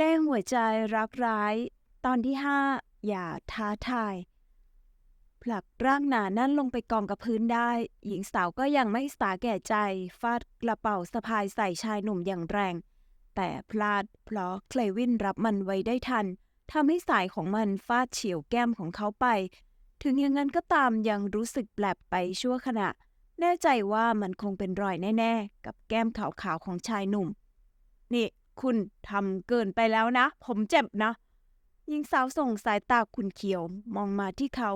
เล่หัวใจรักร้าย ตอนที่ห้าอย่าท้าทายผลักร่างหนานั่นลงไปกองกับพื้นได้ หญิงสาวก็ยังไม่สาแก่ใจ ฟาดกระเป๋าสะพายใส่ชายหนุ่มอย่างแรง แต่พลาดเพราะเคลวินรับมันไว้ได้ทันทำให้สายของมันฟาดเฉียวแก้มของเขาไป ถึงอย่างนั้นก็ตามยังรู้สึกแปลบไปชั่วขณะ แน่ใจว่ามันคงเป็นรอยแน่ ๆ กับแก้มขาวๆของชายหนุ่ม นี่ คุณทำเกินไปแล้วนะ ผมเจ็บนะหญิงสาวส่งสายตาคุณเขียวมองมาที่เขา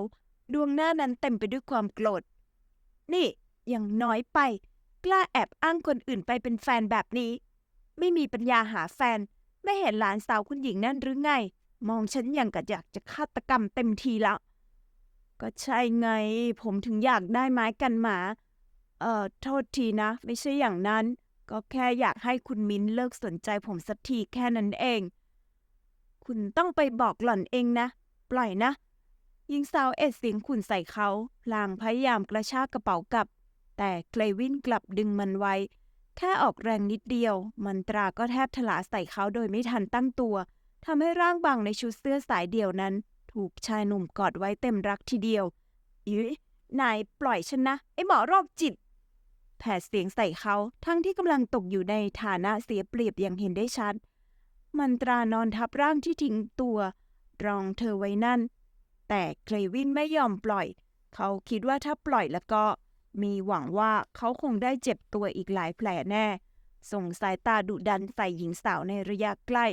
ดวงหน้านั้นเต็มไปด้วยความโกรธ นี่ยังน้อยไป กล้าแอบอ้างคนอื่นไปเป็นแฟนแบบนี้ ไม่มีปัญญาหาแฟน ไม่เห็นหลานสาวคุณหญิงนั่นหรือไง มองฉันอย่างกับอยากจะฆาตกรรมเต็มทีละ ก็ใช่ไง ผมถึงอยากได้ไม้กันหมา เอ่อ โทษทีนะ ไม่ใช่อย่างนั้น ก็แค่อยากให้คุณมิ้นเลิกสนใจผมสักทีแค่นั้นเอง คุณต้องไปบอกหล่อนเองนะ ปล่อยนะหญิงสาวเอ็ดเสียงขุนใส่เขาลางพยายามกระชากกระเป๋ากลับ แต่เกลวินกลับดึงมันไว้ แค่ออกแรงนิดเดียว มันตราก็แทบถลาใส่เขาโดยไม่ทันตั้งตัวทำให้ร่างบางในชุดเสื้อสายเดี่ยวนั้น ถูกชายหนุ่มกอดไว้เต็มรักทีเดียวอีนายปล่อยฉันนะ ไอหมอโรคจิต แผดเสียงใส่เขา ทั้งที่กำลังตกอยู่ในฐานะเสียเปรียบอย่างเห็นได้ชัด มันตรานอนทับร่างที่ทิ้งตัว รองเธอไว้นั่น แต่เคลวินไม่ยอมปล่อย เขาคิดว่าถ้าปล่อยแล้วก็ มีหวังว่าเขาคงได้เจ็บตัวอีกหลายแผลแน่ ส่งสายตาดุดันใส่หญิงสาวในระยะใกล้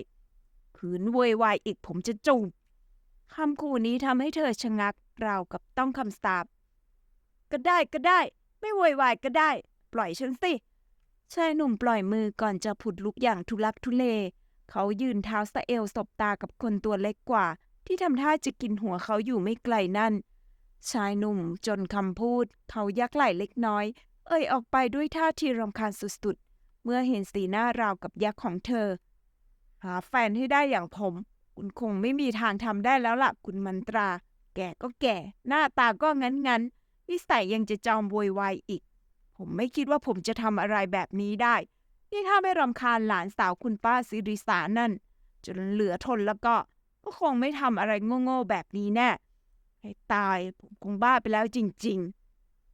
ขืนโวยวายอีกผมจะจูบคำขู่นี้ทำให้เธอชะงักราวกับต้องคำสาปก็ได้ก็ได้ ไม่โวยวายก็ได้ ปล่อยฉันสิ ชายหนุ่มปล่อยมือก่อนจะผุดลุกอย่างทุลักทุเล เขายืนเท้าสะเอวสบตากับคนตัวเล็กกว่า ที่ทำท่าจะกินหัวเขาอยู่ไม่ไกลนั่น ชายหนุ่มจนคำพูด เขายักไหล่เล็กน้อย เอ่ยออกไปด้วยท่าทีรำคาญสุดๆ เมื่อเห็นสีหน้าราวกับยักษ์ของเธอ หาแฟนให้ได้อย่างผม คุณคงไม่มีทางทำได้แล้วล่ะคุณมันตรา แก่ก็แก่ หน้าตาก็งั้นงั้นๆนิสัยยังจะจอมโวยวายอีก ผมไม่คิดว่าผมจะทำอะไรแบบนี้ได้ นี่ถ้าไม่รำคาญหลานสาวคุณป้าสิริสานั่น จนเหลือทนแล้วก็ ก็คงไม่ทำอะไรโง่ๆแบบนี้แน่ให้ตายผมคงบ้าไปแล้วจริง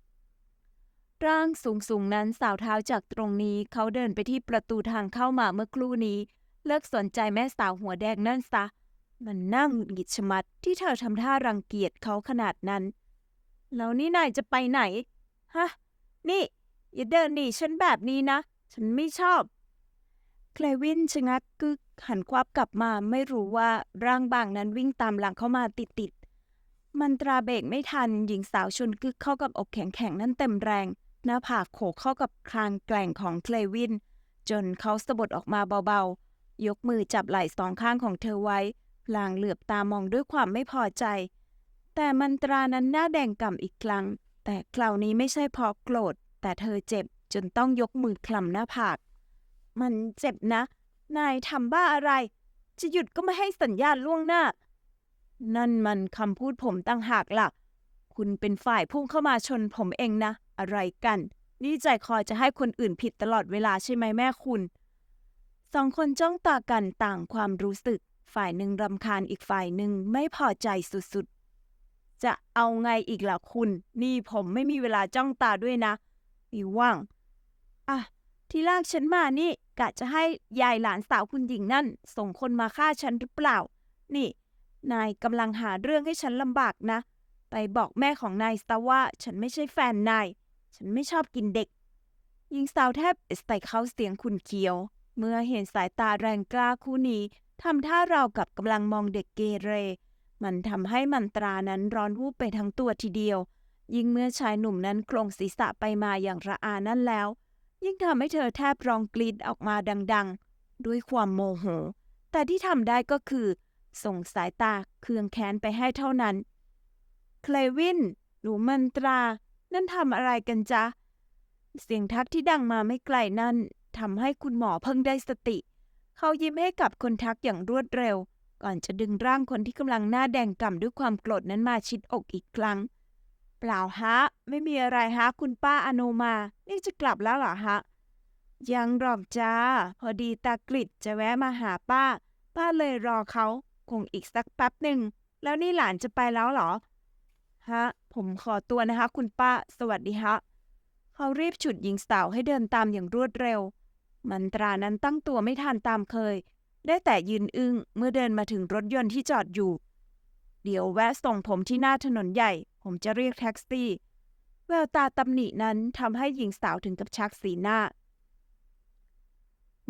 ๆร่างสูงสูงๆนั้นสาวเท้าจากตรงนี้เขาเดินไปที่ประตูทางเข้ามาเมื่อครู่นี้ เลิกสนใจแม่สาวหัวแดงนั่นซะ มันน่าหงุดหงิดชะมัดที่เธอทำท่ารังเกียจเขาขนาดนั้น แล้วนี่นายจะไปไหน ฮะ นี่ อย่าเดินหนีฉันแบบนี้นะ ฉันไม่ชอบ เคลวินชะงักกึกหันควับกลับมาไม่รู้ว่าร่างบางนั้นวิ่งตามหลังเข้ามาติดๆ มันตราเบรกไม่ทัน หญิงสาวชนกึกเข้ากับอกแข็งๆ นั่นเต็มแรง หน้าผากโขกเข้ากับคางแกร่งของเคลวิน จนเขาสะบัดออกมาเบาๆ ยกมือจับไหล่สองข้างของเธอไว้พลางเหลือบตามองด้วยความไม่พอใจ แต่มันตรานั้นหน้าแดงก่ำอีกครั้ง แต่คราวนี้ไม่ใช่เพราะโกรธ แต่เธอเจ็บจนต้องยกมือคลำหน้าผาก มันเจ็บนะ นายทำบ้าอะไร จะหยุดก็ไม่ให้สัญญาณล่วงหน้า นั่นมันคำพูดผมตั้งหากล่ะ คุณเป็นฝ่ายพุ่งเข้ามาชนผมเองนะ อะไรกัน นี่ใจคอจะให้คนอื่นผิดตลอดเวลาใช่ไหมแม่คุณสองคนจ้องตากันต่างความรู้สึก ฝ่ายหนึ่งรำคาญอีกฝ่ายหนึ่งไม่พอใจสุดๆ จะเอาไงอีกล่ะคุณ นี่ผมไม่มีเวลาจ้องตาด้วยนะ มีว่างอะที่ลากฉันมานี่กะจะให้ยายหลานสาวคุณหญิงนั่น ส่งคนมาฆ่าฉันหรือเปล่า นี่ นายกำลังหาเรื่องให้ฉันลำบากนะ ไปบอกแม่ของนายซะว่าฉันไม่ใช่แฟนนาย ฉันไม่ชอบกินเด็กหญิงสาวแทบใส่เขาเสียงขุนเคียว เมื่อเห็นสายตาแรงกล้าคู่นี้ทำท่าราวกับกำลังมองเด็กเกเร มันทำให้มันตรานั้นร้อนวูบไปทั้งตัวทีเดียว ยิ่งเมื่อชายหนุ่มนั้นโครงศีรษะไปมาอย่างระอานั่นแล้ว ยิ่งทำให้เธอแทบร้องกรีดออกมาดัง ๆ ด้วยความโมโห แต่ที่ทำได้ก็คือ ส่งสายตาเคืองแค้นไปให้เท่านั้น เคลวินหนูมันตรา นั่นทำอะไรกันจ๊ะ เสียงทักที่ดังมาไม่ไกลนั่นทำให้คุณหมอเพิ่งได้สติ เขายิ้มให้กับคนทักอย่างรวดเร็ว ก่อนจะดึงร่างคนที่กำลังหน้าแดงก่ำด้วยความโกรธนั้นมาชิดอกอีกครั้ง เปล่าฮะ ไม่มีอะไรฮะ คุณป้าอโนมา นี่จะกลับแล้วเหรอฮะ ยังหรอกจ้า พอดีตากริดจะแวะมาหาป้า ป้าเลยรอเขาคงอีกสักแป๊บหนึ่ง แล้วนี่หลานจะไปแล้วเหรอ ฮะ ผมขอตัวนะคะ คุณป้า สวัสดีฮะ เขารีบฉุดหญิงสาวให้เดินตามอย่างรวดเร็ว มันตรานั้นตั้งตัวไม่ทันตามเคย ได้แต่ยืนอึ้งเมื่อเดินมาถึงรถยนต์ที่จอดอยู่ เดี๋ยวแวะส่งผมที่หน้าถนนใหญ่ ผมจะเรียกแท็กซี่ แววตาตำหนินั้นทำให้หญิงสาวถึงกับชักสีหน้า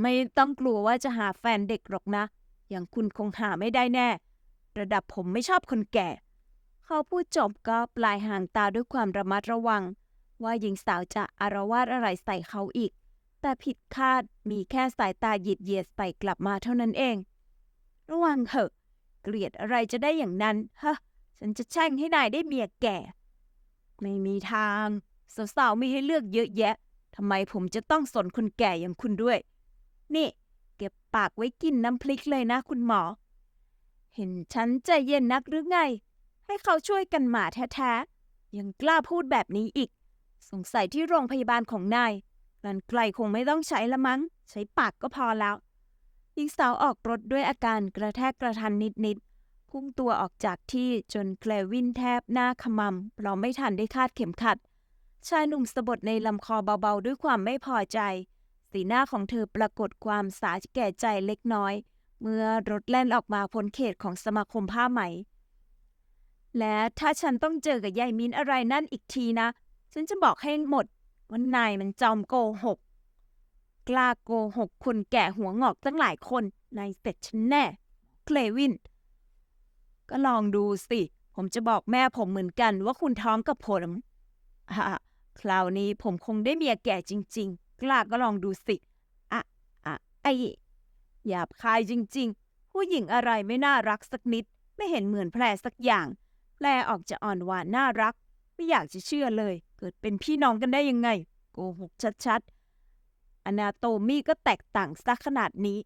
ไม่ต้องกลัวว่าจะหาแฟนเด็กหรอกนะ อย่างคุณคงหาไม่ได้แน่ ระดับผมไม่ชอบคนแก่ เขาพูดจบก็ปลายหางตาด้วยความระมัดระวัง ว่าหญิงสาวจะอารวาสอะไรใส่เขาอีก แต่ผิดคาดมีแค่สายตาหยิดเยียดใส่กลับมาเท่านั้นเอง ระวังเถอะเกลียดอะไรจะได้อย่างนั้นฮะ ฉันจะแช่งให้นายได้เมียแก่ ไม่มีทาง สาวๆมีให้เลือกเยอะแยะทำไมผมจะต้องสนคนแก่อย่างคุณด้วย นี่ เก็บปากไว้กินน้ำพริกเลยนะคุณหมอ เห็นฉันใจเย็นนักหรือไง ให้เขาช่วยกันหมาแท้ๆ ยังกล้าพูดแบบนี้อีก สงสัยที่โรงพยาบาลของนายนันไกลคงไม่ต้องใช้ละมั้ง ใช้ปากก็พอแล้วหญิงสาวออกรถด้วยอาการกระแทกกระทันนิดๆ พุ่งตัวออกจากที่จนแกลวินแทบหน้าขมำเพราะไม่ทันได้คาดเข็มขัด ชายหนุ่มสะบดในลำคอเบาๆ ด้วยความไม่พอใจ สีหน้าของเธอปรากฏความสาแก่ใจเล็กน้อย เมื่อรถแล่นออกมาพ้นเขตของสมาคมผ้าไหม และถ้าฉันต้องเจอกับยายมินอะไรนั่นอีกทีนะ ฉันจะบอกให้หมดว่านายมันจอมโกหก กล้าโกหกคนแก่หัวงอกตั้งหลายคนนายเสร็จฉันแน่ เคลวิน ก็ลองดูสิ ผมจะบอกแม่ผมเหมือนกันว่าคุณท้องกับผมฮ่าคราวนี้ผมคงได้เมียแก่จริง ๆ กล้าก็ลองดูสิ อะอะไอหยาบคายจริง ๆ ผู้หญิงอะไรไม่น่ารักสักนิด ไม่เห็นเหมือนแพรสักอย่าง แพรออกจะอ่อนหวานน่ารัก ไม่อยากจะเชื่อเลย เกิดเป็นพี่น้องกันได้ยังไง โกหกชัดๆอนาโตมีก็แตกต่างสักขนาดนี้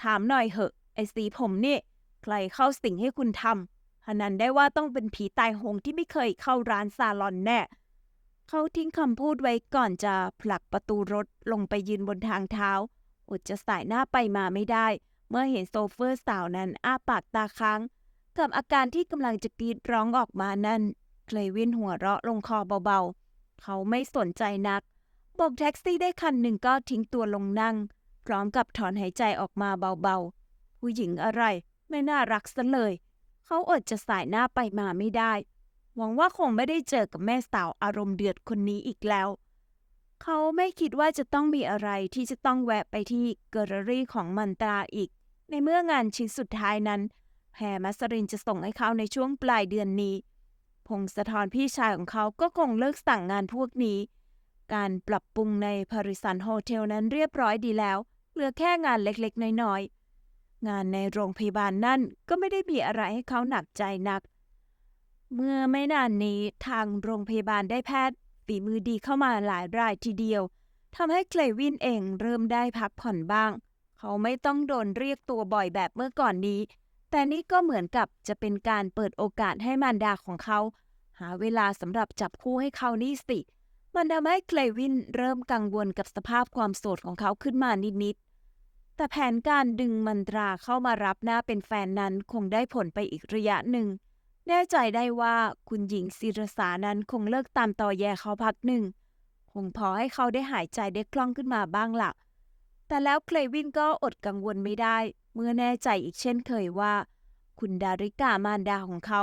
ถามหน่อยเหอะ ไอ้สีผมนี่ ใครเข้าสิ่งให้คุณทำพนันได้ว่าต้องเป็นผีตายโหงที่ไม่เคยเข้าร้านซาลอนแน่ เขาทิ้งคำพูดไว้ก่อนจะผลักประตูรถลงไปยืนบนทางเท้าอดจะสายหน้าไปมาไม่ได้ เมื่อเห็นโซเฟอร์สาวนั้นอ้าปากตาค้าง กับอาการที่กำลังจะกรีดร้องออกมานั่นเคลวินหัวเราะลงคอเบาๆ เขาไม่สนใจนักบอกแท็กซี่ได้คันหนึ่งก็ทิ้งตัวลงนั่ง พร้อมกับถอนหายใจออกมาเบาๆ ผู้หญิงอะไร ไม่น่ารักซะเลย เขาอดจะสายหน้าไปมาไม่ได้ หวังว่าคงไม่ได้เจอกับแม่สาวอารมณ์เดือดคนนี้อีกแล้ว เขาไม่คิดว่าจะต้องมีอะไรที่จะต้องแวะไปที่เกอร์รี่ของมันตราอีก ในเมื่องานชิ้นสุดท้ายนั้นแพรมัสรินจะส่งให้เขาในช่วงปลายเดือนนี้ พงศธรพี่ชายของเขาก็คงเลิกสั่งงานพวกนี้ การปรับปรุงในพาริสันโฮเทลนั้นเรียบร้อยดีแล้ว เหลือแค่งานเล็กๆ น้อยๆ งานในโรงพยาบาลนั่นก็ไม่ได้มีอะไรให้เขาหนักใจนัก เมื่อไม่นานนี้ทางโรงพยาบาลได้แพทย์ฝีมือดีเข้ามาหลายรายทีเดียวทำให้เคลวินเองเริ่มได้พักผ่อนบ้าง เขาไม่ต้องโดนเรียกตัวบ่อยแบบเมื่อก่อนนี้ แต่นี่ก็เหมือนกับจะเป็นการเปิดโอกาสให้มารดาของเขา หาเวลาสำหรับจับคู่ให้เขานี่สิ มันทำให้เคลวินเริ่มกังวลกับสภาพความโสดของเขาขึ้นมานิดๆ แต่แผนการดึงมันตราเข้ามารับหน้าเป็นแฟนนั้นคงได้ผลไปอีกระยะหนึ่ง แน่ใจได้ว่าคุณหญิงศิรสานั้นคงเลิกตามต่อแย่เขาพักหนึ่ง คงพอให้เขาได้หายใจได้คล่องขึ้นมาบ้างละแต่แล้วเคลวินก็อดกังวลไม่ได้ เมื่อแน่ใจอีกเช่นเคยว่า คุณดาริกามารดาของเขา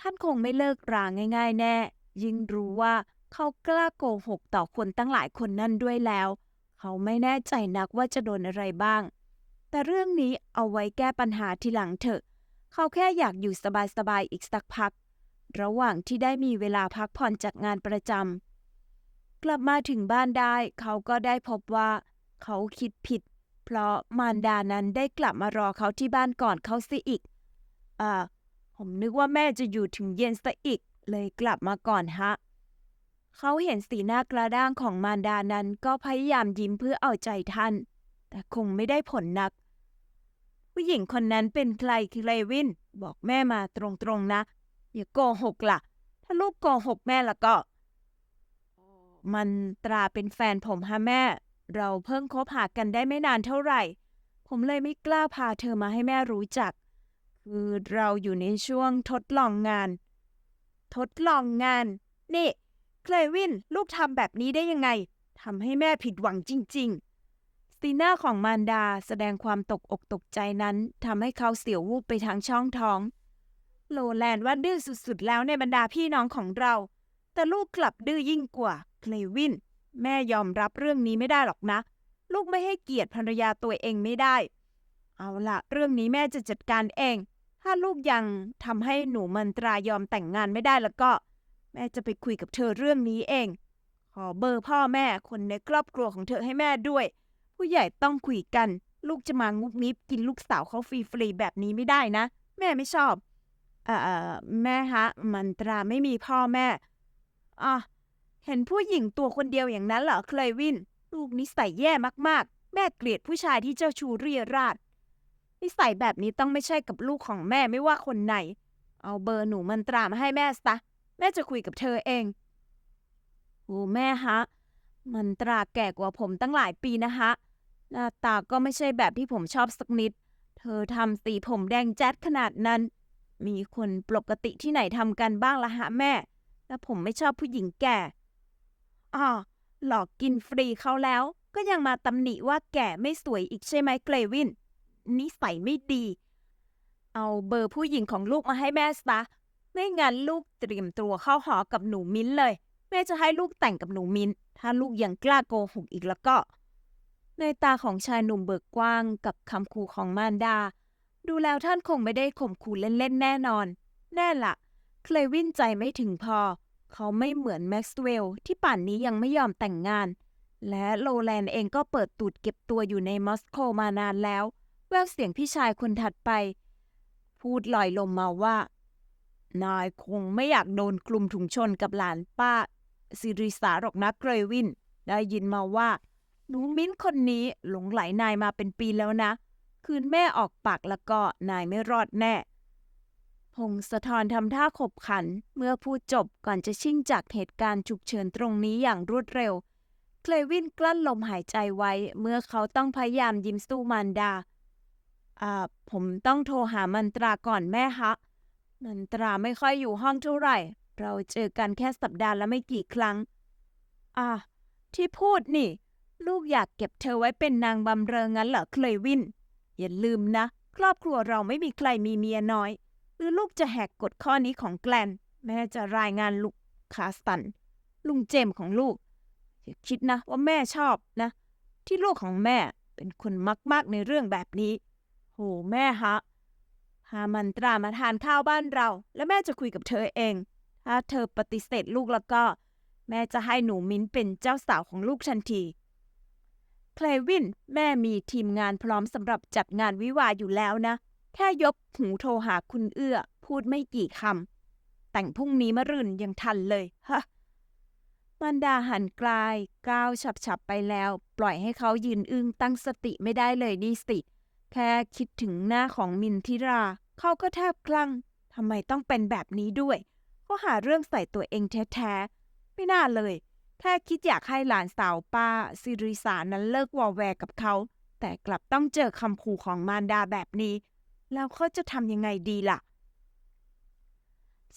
ท่านคงไม่เลิกราง่าย ๆ แน่ ยิ่งรู้ว่าเขากล้าโกหกต่อคนตั้งหลายคนนั่นด้วยแล้ว เขาไม่แน่ใจนักว่าจะโดนอะไรบ้าง แต่เรื่องนี้เอาไว้แก้ปัญหาทีหลังเถอะ เขาแค่อยากอยู่สบายๆอีกสักพัก ระหว่างที่ได้มีเวลาพักผ่อนจากงานประจำกลับมาถึงบ้านได้ เขาก็ได้พบว่า เขาคิดผิด เพราะมารดานั้นได้กลับมารอเขาที่บ้านก่อนเขาสิอีกอ่าผมนึกว่าแม่จะอยู่ถึงเย็นซะอีก เลยกลับมาก่อนฮะ เขาเห็นสีหน้ากระด้างของมารดานั้นก็พยายามยิ้มเพื่อเอาใจท่าน แต่คงไม่ได้ผลนัก ผู้หญิงคนนั้นเป็นใครเคลวิน บอกแม่มาตรงๆนะ อย่าโกหกล่ะ ถ้าลูกโกหกแม่ละก็ มันตราเป็นแฟนผมฮะแม่ เราเพิ่งคบหากันได้ไม่นานเท่าไหร่ ผมเลยไม่กล้าพาเธอมาให้แม่รู้จัก คือเราอยู่ในช่วงทดลองงาน ทดลองงาน นี่ เคลวินลูกทำแบบนี้ได้ยังไงทำให้แม่ผิดหวังจริง ๆ สีหน้าของมารดาแสดงความตกอกตกใจนั้นทำให้เขาเสียววูบไปทางช่องท้อง โลแลนว่าดื้อสุดๆ แล้วในบรรดาพี่น้องของเรา แต่ลูกกลับดื้อยิ่งกว่าเคลวิน แม่ยอมรับเรื่องนี้ไม่ได้หรอกนะ ลูกไม่ให้เกียรติภรรยาตัวเองไม่ได้ เอาละเรื่องนี้แม่จะจัดการเอง ถ้าลูกยังทำให้หนูมันตรายอมแต่งงานไม่ได้แล้วก็ แม่จะไปคุยกับเธอเรื่องนี้เอง ขอเบอร์พ่อแม่คนในครอบครัวของเธอให้แม่ด้วย ผู้ใหญ่ต้องคุยกัน ลูกจะมางุบงิบกินลูกสาวเขาฟรีๆแบบนี้ไม่ได้นะ แม่ไม่ชอบเอ่อแม่ฮะ มันตราไม่มีพ่อแม่อะเห็นผู้หญิงตัวคนเดียวอย่างนั้นเหรอเคลวิน ลูกนิสัยแย่มากๆ แม่เกลียดผู้ชายที่เจ้าชู้เรียราดนิสัยแบบนี้ต้องไม่ใช่กับลูกของแม่ไม่ว่าคนไหน เอาเบอร์หนูมันตรามาให้แม่ซะ ม่จะคุยกับเธอเองโอ้แม่ฮะ มันตราแก่กว่าผมตั้งหลายปีนะฮะ หน้าตาก็ไม่ใช่แบบที่ผมชอบสักนิด เธอทำสีผมแดงแจ๊ดขนาดนั้น มีคนปกติที่ไหนทำกันบ้างละฮะแม่ และผมไม่ชอบผู้หญิงแก่อ๋อหลอกกินฟรีเขาแล้ว ก็ยังมาตำหนิว่าแก่ไม่สวยอีกใช่ไหมเกลวิน นิสัยไม่ดี เอาเบอร์ผู้หญิงของลูกมาให้แม่ซะ ไม่งั้นลูกเตรียมตัวเข้าหอกับหนูมิ้นเลย แม่จะให้ลูกแต่งกับหนูมิ้น ถ้าลูกยังกล้าโกหกอีกแล้วก็ ในตาของชายหนุ่มเบิกกว้างกับคำขู่ของมารดา ดูแล้วท่านคงไม่ได้ข่มขู่เล่นๆแน่นอน แน่ละเคลวินใจไม่ถึงพอ เขาไม่เหมือนแม็กซ์เวลล์ที่ป่านนี้ยังไม่ยอมแต่งงาน และโลแลนเองก็เปิดตูดเก็บตัวอยู่ในมอสโกมานานแล้ว แววเสียงพี่ชายคนถัดไป พูดลอยลมมาว่า นายคงไม่อยากโดนกลุ่มถุงชนกับหลานป้าซิริสาหรอกนะเกรวิน ได้ยินมาว่าหนูมิ้นคนนี้หลงไหลนายมาเป็นปีแล้วนะ คืนแม่ออกปากแล้วก็นายไม่รอดแน่ พงศธรทำท่าขบขันเมื่อพูดจบก่อนจะชิ่งจากเหตุการณ์ฉุกเฉินตรงนี้อย่างรวดเร็ว เคลวินกลั้นลมหายใจไว้ เมื่อเขาต้องพยายามยิ้มสู้มารดา อ่า ผมต้องโทรหามันตราก่อนแม่ฮะ มันตราไม่ค่อยอยู่ห้องเท่าไหร่ เราเจอกันแค่สัปดาห์ละไม่กี่ครั้ง อ่าที่พูดนี่ ลูกอยากเก็บเธอไว้เป็นนางบำเรองั้นเหรอเคลวิน อย่าลืมนะ ครอบครัวเราไม่มีใครมีเมียน้อย หรือลูกจะแหกกฎข้อนี้ของแกลน แม่จะรายงานลูกคาสตัน ลุงเจมของลูก อย่าคิดนะว่าแม่ชอบนะ ที่ลูกของแม่เป็นคนมากๆในเรื่องแบบนี้ โหแม่ฮะ พามันตรามาทานข้าวบ้านเรา แล้วแม่จะคุยกับเธอเอง ถ้าเธอปฏิเสธลูกแล้วก็ แม่จะให้หนูมิ้นเป็นเจ้าสาวของลูกทันทีเคลวิน แม่มีทีมงานพร้อมสำหรับจัดงานวิวาอยู่แล้วนะ แค่ยกหูโทรหาคุณเอื้อ พูดไม่กี่คำ แต่งพรุ่งนี้มะรืนยังทันเลยฮะมันดาหันกลาย ก้าวฉับๆไปแล้ว ปล่อยให้เขายืนอึ้งตั้งสติไม่ได้เลยนี่สิ แค่คิดถึงหน้าของมินทิรา เขาก็แทบคลั่งทำไมต้องเป็นแบบนี้ด้วยเขาหาเรื่องใส่ตัวเองแท้ๆ ไม่น่าเลย แค่คิดอยากให้หลานสาวป้าซิริสานั้นเลิกวอแวร์กับเขา แต่กลับต้องเจอคำขู่ของมารดาแบบนี้ แล้วเขาจะทำยังไงดีล่ะ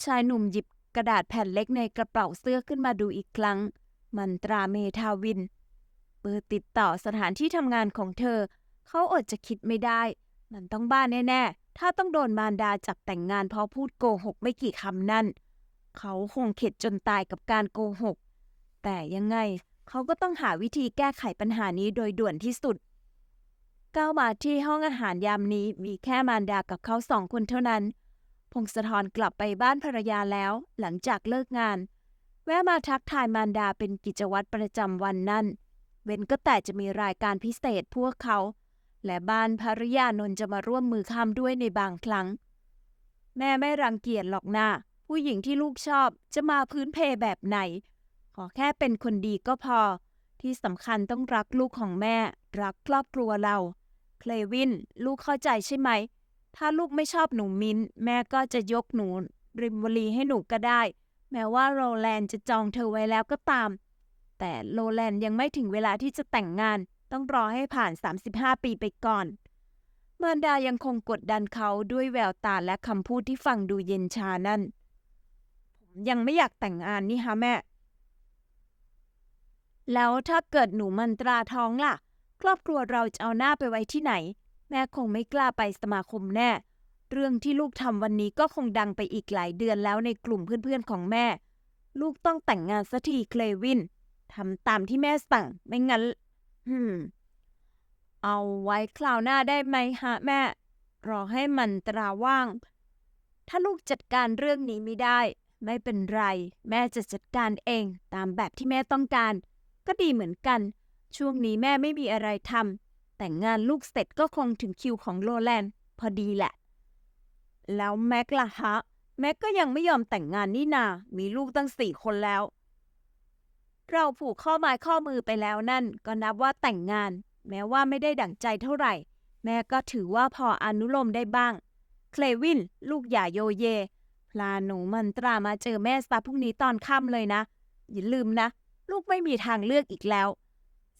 ชายหนุ่มหยิบกระดาษแผ่นเล็กในกระเป๋าเสื้อขึ้นมาดูอีกครั้ง มันตราเมทาวิน เบอร์ติดต่อสถานที่ทำงานของเธอ เขาอดจะคิดไม่ได้ มันต้องบ้าแน่ๆ ถ้าต้องโดนมารดาจับแต่งงานเพราะพูดโกหกไม่กี่คำนั่น เขาคงเข็ดจนตายกับการโกหก แต่ยังไงเขาก็ต้องหาวิธีแก้ไขปัญหานี้โดยด่วนที่สุด ก้าวมาที่ห้องอาหารยามนี้มีแค่มารดากับเขาสองคนเท่านั้น พงศธรกลับไปบ้านภรรยาแล้ว หลังจากเลิกงาน แวะมาทักทายมารดาเป็นกิจวัตรประจำวันนั่น เว้นก็แต่จะมีรายการพิเศษพวกเขา และบ้านภริยานนจะมาร่วมมือข้ามด้วยในบางครั้ง แม่ไม่รังเกียจหรอกนะผู้หญิงที่ลูกชอบจะมาพื้นเพแบบไหน ขอแค่เป็นคนดีก็พอ ที่สำคัญต้องรักลูกของแม่ รักครอบครัวเรา เคลวิน ลูกเข้าใจใช่ไหม ถ้าลูกไม่ชอบหนูมินแม่ก็จะยกหนู ริมวลีให้หนูก็ได้ แม้ว่าโรแลนด์จะจองเธอไว้แล้วก็ตาม แต่โรแลนด์ยังไม่ถึงเวลาที่จะแต่งงาน ต้องรอให้ผ่าน 35 ปีไปก่อน มารดายังคงกดดันเขาด้วยแววตาและคำพูดที่ฟังดูเย็นชานั่น ผมยังไม่อยากแต่งงานนี่ฮะแม่ แล้วถ้าเกิดหนูมันตราท้องล่ะ ครอบครัวเราจะเอาหน้าไปไว้ที่ไหน แม่คงไม่กล้าไปสมาคมแน่ เรื่องที่ลูกทำวันนี้ก็คงดังไปอีกหลายเดือนแล้วในกลุ่มเพื่อนๆของแม่ ลูกต้องแต่งงานสักทีเคลวินทำตามที่แม่สั่ง ไม่งั้น ฮึมเอาไว้คราวหน้าได้ไหมฮะแม่ รอให้มันตราว่าง ถ้าลูกจัดการเรื่องนี้ไม่ได้ ไม่เป็นไร แม่จะจัดการเองตามแบบที่แม่ต้องการ ก็ดีเหมือนกัน ช่วงนี้แม่ไม่มีอะไรทำแต่งงานลูกเสร็จก็คงถึงคิวของโรแลนด์พอดีแหละ แล้วแม็กล่ะฮะ แม็กก็ยังไม่ยอมแต่งงานนี่นา มีลูกตั้งสี่คนแล้ว เราผูกข้อไม้ข้อมือไปแล้วนั่น ก็นับว่าแต่งงาน แม้ว่าไม่ได้ดั่งใจเท่าไหร่ แม่ก็ถือว่าพออนุโลมได้บ้าง เคลวิน ลูกอย่าโยเย พลาหนูมันตรามาเจอแม่ซะพรุ่งนี้ตอนค่ำเลยนะ อย่าลืมนะ ลูกไม่มีทางเลือกอีกแล้ว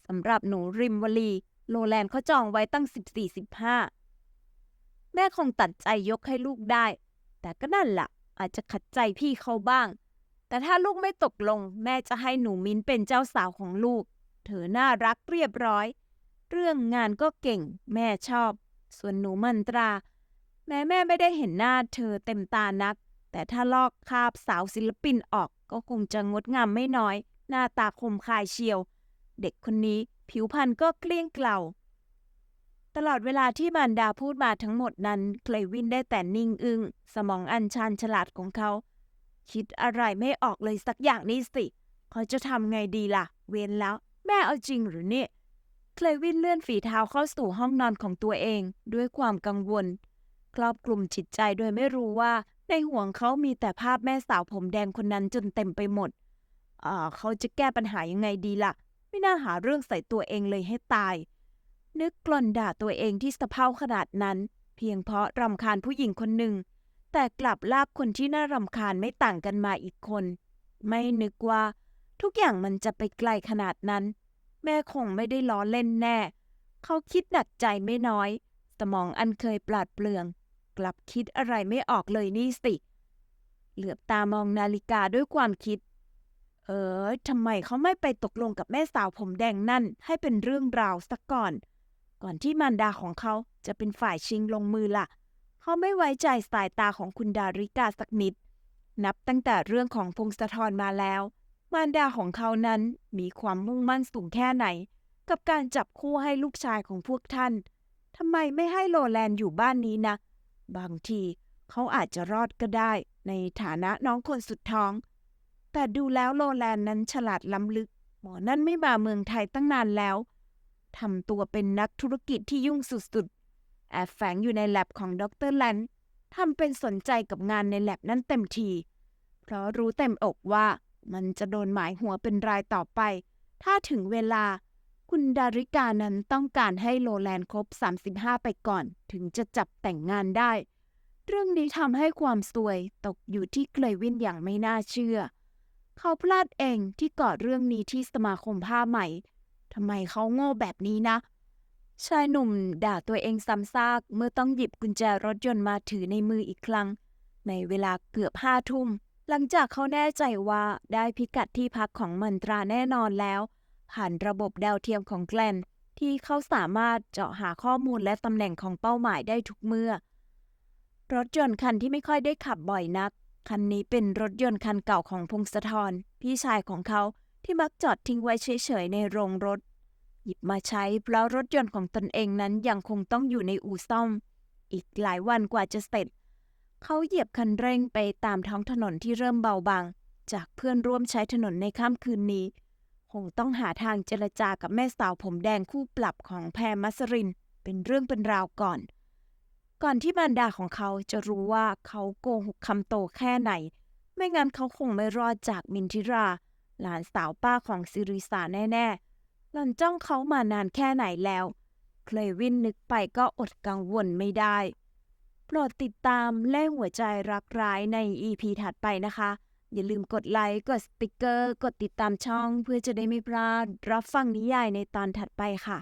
สำหรับหนูริมวลี โลแลนด์เขาจองไว้ตั้ง 14-15 แม่คงตัดใจยกให้ลูกได้ แต่ก็นั่นละ่ะ อาจจะขัดใจพี่เขาบ้าง แต่ถ้าลูกไม่ตกลง แม่จะให้หนูมิ้นเป็นเจ้าสาวของลูก เธอน่ารักเรียบร้อย เรื่องงานก็เก่ง แม่ชอบ ส่วนหนูมันตรา แม้แม่ไม่ได้เห็นหน้าเธอเต็มตานัก แต่ถ้าลอกคาบสาวศิลปินออกก็คงจะงดงามไม่น้อย หน้าตาคมคายเชียว เด็กคนนี้ผิวพรรณก็เกลี้ยงเกล่าตลอดเวลาที่มารดาพูดมาทั้งหมดนั้น เคลวินได้แต่นิ่งอึง้งสมองอันชันฉลาดของเขา คิดอะไรไม่ออกเลยสักอย่างนี่สิเขาจะทำไงดีล่ะ เว้นแล้ว แม่เอาจริงหรือเนี่ยเคลวินเลื่อนฝีเท้าเข้าสู่ห้องนอนของตัวเอง ด้วยความกังวล ครอบคลุมจิตใจโดยไม่รู้ว่า ในห่วงเขามีแต่ภาพแม่สาวผมแดงคนนั้นจนเต็มไปหมดอ่าเขาจะแก้ปัญหายังไงดีล่ะ ไม่น่าหาเรื่องใส่ตัวเองเลยให้ตาย นึกกลอนด่าตัวเองที่สะเพร่าขนาดนั้น เพียงเพราะรำคาญผู้หญิงคนหนึ่ง แต่กลับลากคนที่น่ารำคาญไม่ต่างกันมาอีกคน ไม่นึกว่า ทุกอย่างมันจะไปไกลขนาดนั้น แม่คงไม่ได้ล้อเล่นแน่ เขาคิดหนักใจไม่น้อย สมองอันเคยปราดเปลือง กลับคิดอะไรไม่ออกเลยนี่สิ เหลือบตามองนาฬิกาด้วยความคิด เออทำไมเขาไม่ไปตกลงกับแม่สาวผมแดงนั่น ให้เป็นเรื่องราวสักก่อน ก่อนที่มารดาของเขาจะเป็นฝ่ายชิงลงมือล่ะ เขาไม่ไว้ใจสายตาของคุณดาริกาสักนิด นับตั้งแต่เรื่องของพงศธรมาแล้ว มารดาของเขานั้นมีความมุ่งมั่นสูงแค่ไหน กับการจับคู่ให้ลูกชายของพวกท่านทำไมไม่ให้โลแลนอยู่บ้านนี้นะ บางทีเขาอาจจะรอดก็ได้ในฐานะน้องคนสุดท้อง แต่ดูแล้วโลแลนนั้นฉลาดล้ำลึก หมอนั่นไม่มาเมืองไทยตั้งนานแล้วทำตัวเป็นนักธุรกิจที่ยุ่งสุดๆ แอบแฝงอยู่ในแลบของดรแลนด์ทำเป็นสนใจกับงานในแลบนั้นเต็มที เพราะรู้เต็มอกว่ามันจะโดนหมายหัวเป็นรายต่อไป ถ้าถึงเวลา คุณดาริกานั้นต้องการให้โลแลนครบ 35 ไปก่อน ถึงจะจับแต่งงานได้ เรื่องนี้ทำให้ความสวยตกอยู่ที่เกลวินอย่างไม่น่าเชื่อ เขาพลาดเองที่ก่อเรื่องนี้ที่สมาคมผ้าไหมทำไมเขาโง่แบบนี้นะ ชายหนุ่มด่าตัวเองซ้ำซากเมื่อต้องหยิบกุญแจรถยนต์มาถือในมืออีกครั้ง ในเวลาเกือบห้าทุ่ม หลังจากเขาแน่ใจว่าได้พิกัดที่พักของมันตราแน่นอนแล้ว ผ่านระบบดาวเทียมของแกลนที่เขาสามารถเจาะหาข้อมูลและตำแหน่งของเป้าหมายได้ทุกเมื่อ รถยนต์คันที่ไม่ค่อยได้ขับบ่อยนัก คันนี้เป็นรถยนต์คันเก่าของพงศธรพี่ชายของเขาที่มักจอดทิ้งไว้เฉยๆในโรงรถ หยิบมาใช้เพราะรถยนต์ของตนเองนั้นยังคงต้องอยู่ในอู่ซ่อม อีกหลายวันกว่าจะเสร็จ เขาเหยียบคันเร่งไปตามท้องถนนที่เริ่มเบาบาง จากเพื่อนร่วมใช้ถนนในค่ำคืนนี้ คงต้องหาทางเจรจากับแม่สาวผมแดงคู่ปรับของแพรมัสริน เป็นเรื่องเป็นราวก่อน ก่อนที่มารดาของเขาจะรู้ว่าเขาโกหกคำโตแค่ไหน ไม่งั้นเขาคงไม่รอดจากมินทิรา หลานสาวป้าของซิริสาแน่ๆ หล่อนจ้องเขามานานแค่ไหนแล้ว เคลวินนึกไปก็อดกังวลไม่ได้ โปรดติดตามและหัวใจรักร้ายใน EP ถัดไปนะคะ อย่าลืมกดไลค์ กดสติกเกอร์ กดติดตามช่องเพื่อจะได้ไม่พลาด รับฟังนิยายในตอนถัดไปค่ะ